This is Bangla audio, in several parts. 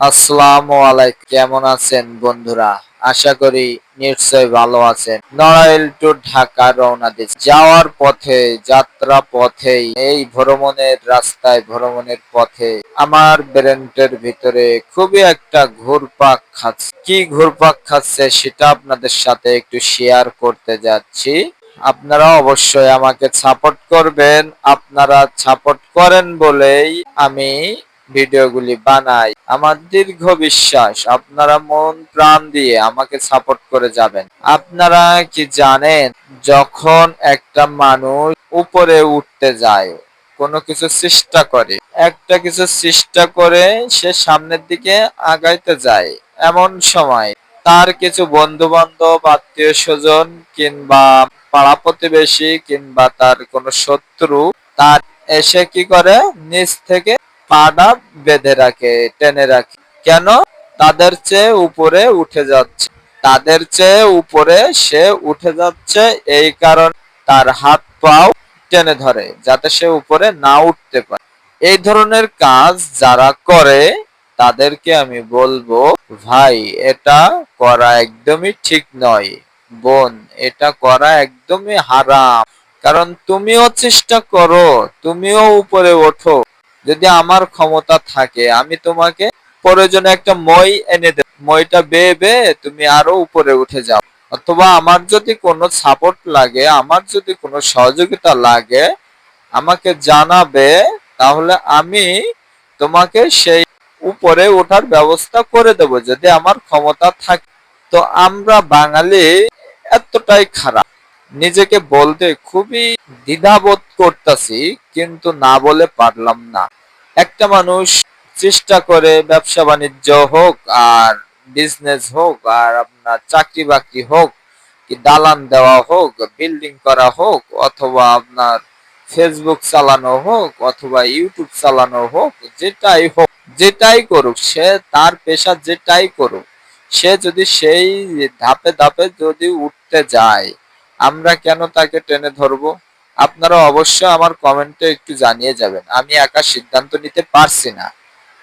আসসালামু আলাইকুম। কেমন আছেন বন্ধুরা? আশা করি নিশ্চয় ভালো আছেন। নড়াইল টু ঢাকা রওনা দিয়েছে যাওয়ার পথে, যাত্রা পথে, এই ভ্রমণের রাস্তায়, ভ্রমণের পথে আমার ব্রেন্টের ভিতরে খুবই একটা ঘুরপাক খাচ্ছে। কি ঘুরপাক খাচ্ছে সেটা আপনাদের সাথে একটু শেয়ার করতে যাচ্ছি। আপনারা অবশ্যই আমাকে সাপোর্ট করবেন। আপনারা সাপোর্ট করেন বলেই আমি ভিডিওগুলি বানাই। আমার দীর্ঘ বিশ্বাস, আপনারা মন প্রাণ দিয়ে আমাকে সাপোর্ট করে যাবেন। আপনারা কি জানেন, যখন একটা মানুষ উপরে উঠতে যায়, কোনো কিছু চেষ্টা করে, একটা কিছু চেষ্টা করে সে সামনের দিকে আগাইতে যায়, এমন সময় তার কিছু বন্ধু বান্ধব আত্মীয় স্বজন কিংবা পাড়া প্রতিবেশী কিংবা তার কোনো শত্রু, তার এসে কি করে? নিচ থেকে পাটা বেঁধে রাখে, টেনে রাখে। কেন? তাদের চেয়ে উপরে উঠে যাচ্ছে। তাদের চেয়ে উপরে সে উঠে যাচ্ছে এই কারণ তার হাত পাও টেনে ধরে, যাতে সে উপরে না উঠতে পারে। এই ধরনের কাজ যারা করে, তাদেরকে আমি বলব, ভাই, এটা করা একদমই ঠিক নয়। বোন, এটা করা একদমই হারাম। কারণ তুমিও চেষ্টা করো, তুমিও উপরে ওঠো। যদি আমার ক্ষমতা থাকে, আমি তোমাকে প্রয়োজনে একটা মই এনে দেব। মইটা বেয়ে বেয়ে তুমি আরও উপরে উঠে যাও। অথবা আমার যদি কোনো সাপোর্ট লাগে, আমার যদি কোনো সহযোগিতা লাগে, আমাকে জানাবে, তাহলে আমি তোমাকে সেই উপরে ওঠার ব্যবস্থা করে দেব। যদি আমার ক্ষমতা থাকে, তো আমরা বাঙালি এতটাই খারাপ। নিজেকে বলতে খুবই দ্বিধাবোধ করতেছি, কিন্তু না বলে পারলাম না। একটা মানুষ চেষ্টা করে ব্যবসা বাণিজ্য হোক আর বিজনেস হোক আর আপনার চাকরি বাকরি হোক, কি দালান দেওয়া হোক বিল্ডিং করা হোক, অথবা আপনার ফেসবুক চালানো হোক, অথবা ইউটিউব চালানো হোক, যেটাই হোক, যেটাই করুক, সে তার পেশা যেটাই করুক, সে যদি সেই ধাপে ধাপে যদি উঠতে যায় আমরা কেন তাকে টেনে ধরবো? আপনারা অবশ্যই আমার কমেন্টে একটু জানিয়ে যাবেন। আমি একা সিদ্ধান্ত নিতে পারছি না।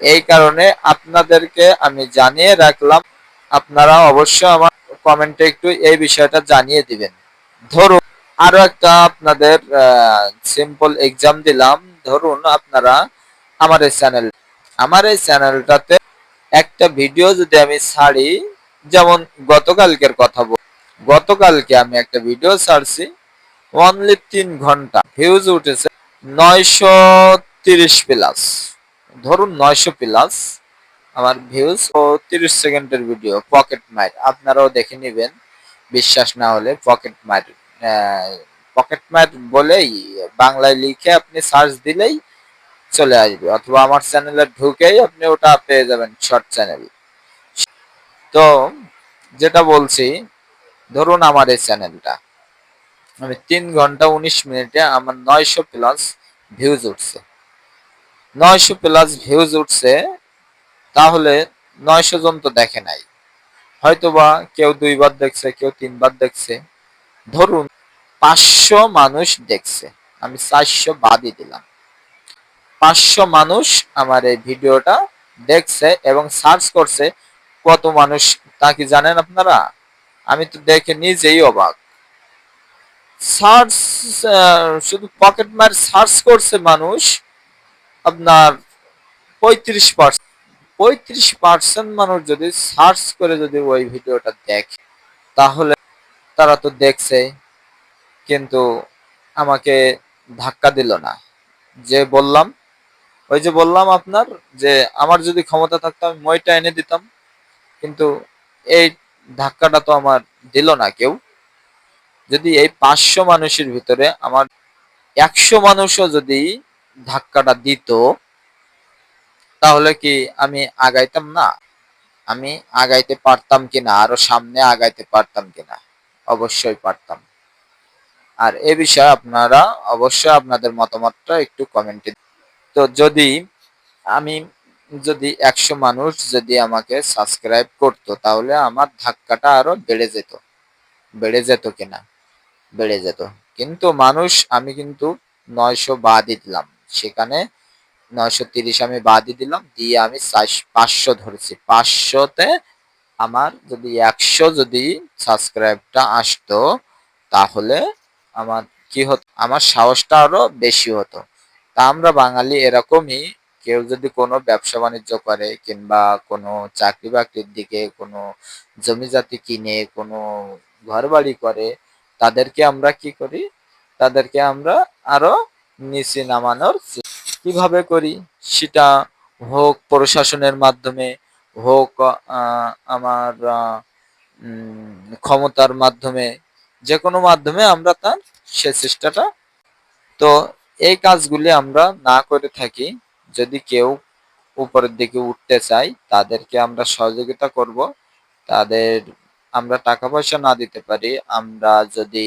এই কারণে আপনাদেরকে আমি জানিয়ে রাখলাম, আপনারা অবশ্যই আমার কমেন্টে একটু এই বিষয়টা জানিয়ে দিবেন। ধরুন, আরও একটা আপনাদের সিম্পল এক্সাম দিলাম। ধরুন আপনারা আমার এই চ্যানেল আমার এই চ্যানেলটাতে একটা ভিডিও যদি আমি ছাড়ি, যেমন গতকালকের কথা বল গতকালকে আমি একটা ভিডিও ছাড়ছি। অনলি তিন ঘণ্টা। ভিউজ উঠেছে নয়শো তিরিশ প্লাস ধরুন নয়শো প্লাস আমার ভিউজ ও তিরিশ সেকেন্ডের ভিডিও পকেট মাইট আপনারাও দেখে নেবেন। বিশ্বাস না হলে পকেট মাইট পকেট মাইট বলেই বাংলায় লিখে আপনি সার্চ দিলেই চলে আসবে। অথবা আমার চ্যানেলে ঢুকেই আপনি ওটা পেয়ে যাবেন শর্ট চ্যানেল তো যেটা বলছি ধরুন আমার এই চ্যানেলটা। আমি তিন ঘণ্টা উনিশ মিনিটে আমার নয়শো প্লাস ভিউজ উঠছে। নয়শো প্লাস ভিউজ উঠছে, তাহলে নয়শো জন তো দেখে নাই। হয়তোবা কেউ দুইবার দেখছে, কেউ তিনবার দেখছে। ধরুন পাঁচশো মানুষ দেখছে, আমি চারশো বাদই দিলাম। পাঁচশো মানুষ আমার এই ভিডিওটা দেখছে এবং সার্চ করছে কত মানুষ, তা কি জানেন আপনারা? আমি তো দেখে নিজেই অবাক। সার্চ শুধু পকেট মার সার্চ করছে মানুষ, আপনার পঁয়ত্রিশ পার্সেন্ট। পঁয়ত্রিশ পার্সেন্ট মানুষ যদি সার্চ করে যদি ওই ভিডিওটা দেখে, তাহলে তারা তো দেখছে, কিন্তু আমাকে ধাক্কা দিল না। যে বললাম, ওই যে বললাম আপনার যে আমার যদি ক্ষমতা থাকতো, আমি মইটা এনে দিতাম। কিন্তু এই ধাক্কাটা তো আমার দিল না কেউ। যদি এই পাঁচশো মানুষের ভিতরে আমার একশো মানুষও যদি ধাক্কাটা দিত, তাহলে কি আমি আগাইতাম না? আমি আগাইতে পারতাম কিনা আরও সামনে আগাইতে পারতাম কিনা অবশ্যই পারতাম। আর এ বিষয়ে আপনারা অবশ্যই আপনাদের মতামতটা একটু কমেন্টে তো যদি আমি যদি একশো মানুষ যদি আমাকে সাবস্ক্রাইব করতো, তাহলে আমার ধাক্কাটা আরও বেড়ে যেত। বেড়ে যেত কিনা? বেড়ে যেত। কিন্তু মানুষ, আমি কিন্তু নয়শো বাদই দিলাম। সেখানে নয়শো তিরিশ আমি বাদই দিলাম, দিয়ে আমি পাঁচশো ধরেছি। পাঁচশোতে আমার যদি একশো যদি সাবস্ক্রাইবটা আসতো, তাহলে আমার কি হতো? আমার সাহসটা আরও বেশি হতো। তা আমরা বাঙালি এরকমই কেউ যদি কোনো ব্যবসা বাণিজ্য করে কিংবা কোনো চাকরি বাকরির দিকে কোনো জমি জাতি কিনে কোনো ঘর বাড়ি করে, তাদেরকে আমরা কি করি? তাদেরকে আমরা আরও নিচে নামানোর কীভাবে করি? সেটা হোক প্রশাসনের মাধ্যমে, হোক আমার ক্ষমতার মাধ্যমে যে কোনো মাধ্যমে আমরা তার সে চেষ্টাটা, তো এই কাজগুলি আমরা না করে থাকি। যদি কেউ উপরের দিকে উঠতে চায়, তাদেরকে আমরা সহযোগিতা করব। তাদের আমরা টাকা পয়সা না দিতে পারি, আমরা যদি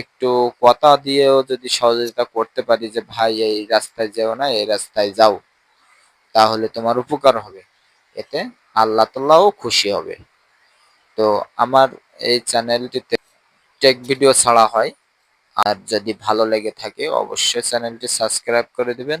একটু কথা দিয়েও যদি সহযোগিতা করতে পারি যে, ভাই, এই রাস্তায় যেও না, এই রাস্তায় যাও, তাহলে তোমার উপকার হবে। এতে আল্লাহ তাল্লাহও খুশি হবে। তো আমার এই চ্যানেলটিতে টেক ভিডিও ছাড়া হয়। আর যদি ভালো লেগে থাকে, অবশ্যই চ্যানেলটি সাবস্ক্রাইব করে দিবেন।